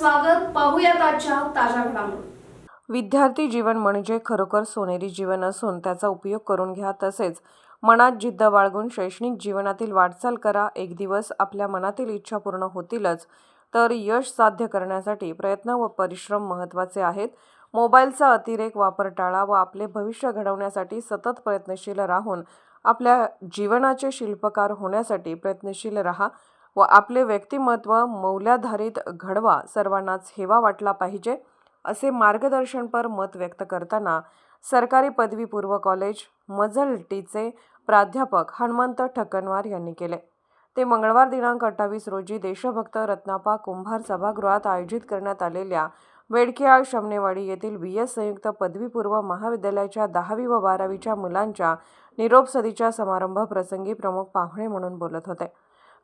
स्वागत. पाहूयात आजच्या ताज्या घडामोडी. विद्यार्थी जीवन म्हणजे खरोखर सोनेरी जीवन असून त्याचा उपयोग करून घ्या तसेच मनात जिद्द बाळगून शैक्षणिक जीवनातील वाटचाल करा. एक दिवस आपल्या मनातील इच्छा पूर्ण होतीलच तर यश साध्य करण्यासाठी प्रयत्न व परिश्रम महत्त्वाचे आहेत. मोबाईलचा अतिरेक वापर टाळा व आपले भविष्य घडवण्यासाठी सतत प्रयत्नशील राहून आपल्या जीवनाचे शिल्पकार होण्यासाठी प्रयत्नशील राहा. व आपले व्यक्तिमत्व मौल्याधारित घडवा सर्वांनाच हेवा वाटला पाहिजे असे मार्गदर्शनपर मत व्यक्त करताना सरकारी पदवीपूर्व कॉलेज मजलटीचे प्राध्यापक हनुमंत ठक्कनवार यांनी केले. ते मंगळवार दिनांक अठ्ठावीस रोजी देशभक्त रत्नापा कुंभार सभागृहात आयोजित करण्यात आलेल्या बेडकियाळ शमनेवाडी येथील बी एस संयुक्त पदवीपूर्व महाविद्यालयाच्या दहावी व बारावीच्या मुलांच्या निरोप सदीच्या समारंभ प्रसंगी प्रमुख पाहुणे म्हणून बोलत होते.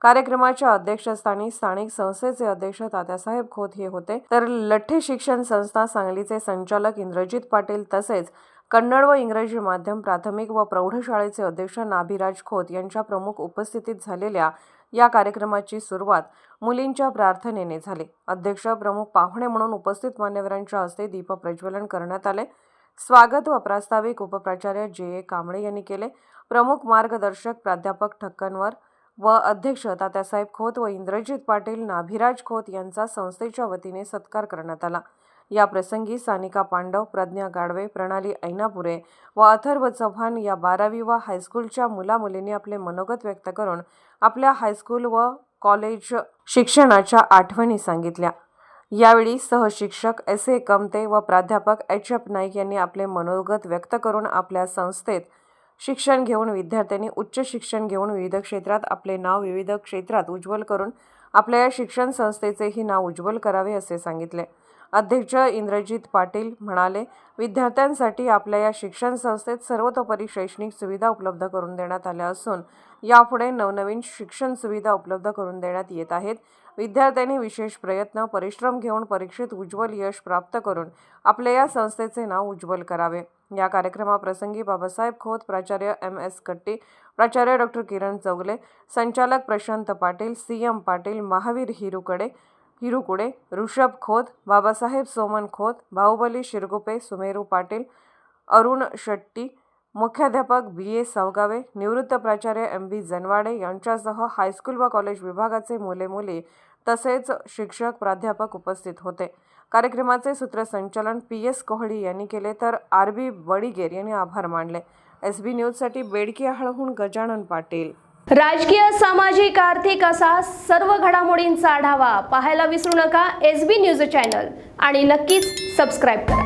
कार्यक्रमाच्या अध्यक्षस्थानी स्थानिक संस्थेचे अध्यक्ष तात्यासाहेब खोत हे होते. तर लठ्ठे शिक्षण संस्था सांगलीचे संचालक इंद्रजित पाटील तसेच कन्नड व इंग्रजी माध्यम प्राथमिक व प्रौढशाळेचे अध्यक्ष नाभिराज खोत यांच्या प्रमुख उपस्थितीत झालेल्या या कार्यक्रमाची सुरुवात मुलींच्या प्रार्थनेने झाली. अध्यक्ष प्रमुख पाहुणे म्हणून उपस्थित मान्यवरांच्या हस्ते दीप प्रज्वलन करण्यात आले. स्वागत व प्रास्ताविक उपप्राचार्य जे ए कांबळे यांनी केले. प्रमुख मार्गदर्शक प्राध्यापक ठक्कनवर व अध्यक्ष तात्यासाहेब खोत व इंद्रजित पाटील नाभिराज खोत यांचा संस्थेच्या वतीने सत्कार करण्यात आला. या प्रसंगी सानिका पांडव प्रज्ञा गाडवे प्रणाली ऐनापुरे व अथर्व चव्हाण या बारावी व हायस्कूलच्या मुलामुलींनी आपले मनोगत व्यक्त करून आपल्या हायस्कूल व कॉलेज शिक्षणाच्या आठवणी सांगितल्या. यावेळी सहशिक्षक एस ए कमते व प्राध्यापक एच एफ नाईक यांनी आपले मनोगत व्यक्त करून आपल्या संस्थेत शिक्षण घेऊन विद्यार्थ्यांनी उच्च शिक्षण घेऊन विविध क्षेत्रात आपले नाव विविध क्षेत्रात उज्ज्वल करून आपल्या या शिक्षण संस्थेचेही नाव उज्ज्वल करावे असे सांगितले. अध्यक्ष इंद्रजित पाटील म्हणाले विद्यार्थ्यांसाठी आपल्या या शिक्षण संस्थेत सर्वतोपरी शैक्षणिक सुविधा उपलब्ध करून देण्यात आल्या असून यापुढे नवनवीन शिक्षण सुविधा उपलब्ध करून देण्यात येत आहेत. विद्यार्थ्यांनी विशेष प्रयत्न परिश्रम घेऊन परीक्षेत उज्ज्वल यश प्राप्त करून आपल्या या संस्थेचे नाव उज्ज्वल करावे. या कार्यक्रमाप्रसंगी बाबासाहेब खोत प्राचार्य एम एस कट्टी प्राचार्य डॉक्टर किरण चौगले संचालक प्रशांत पाटील सी एम पाटील महावीर हिरुकडे हिरुकुडे ऋषभ खोत बाबासाहेब सोमन खोत बाहुबली शिरगुपे सुमेरू पाटील अरुण शेट्टी मुख्याध्यापक बी ए सावगावे निवृत्त प्राचार्य एम बी जनवाडे यांच्यासह हायस्कूल व कॉलेज विभागाचे मुले मुली तसेच शिक्षक प्राध्यापक उपस्थित होते. कार्यक्रमाचे सूत्रसंचालन पी एस कोहळी यांनी केले तर आर बी बडिगेर यांनी आभार मानले. एस बी न्यूजसाठी बेडकी हळहून गजानन पाटील. राजकीय सामाजिक आर्थिक असा सर्व घडामोडींचा आढावा पाहायला विसरू नका एस बी न्यूज चॅनल आणि नक्कीच सबस्क्राईब करा.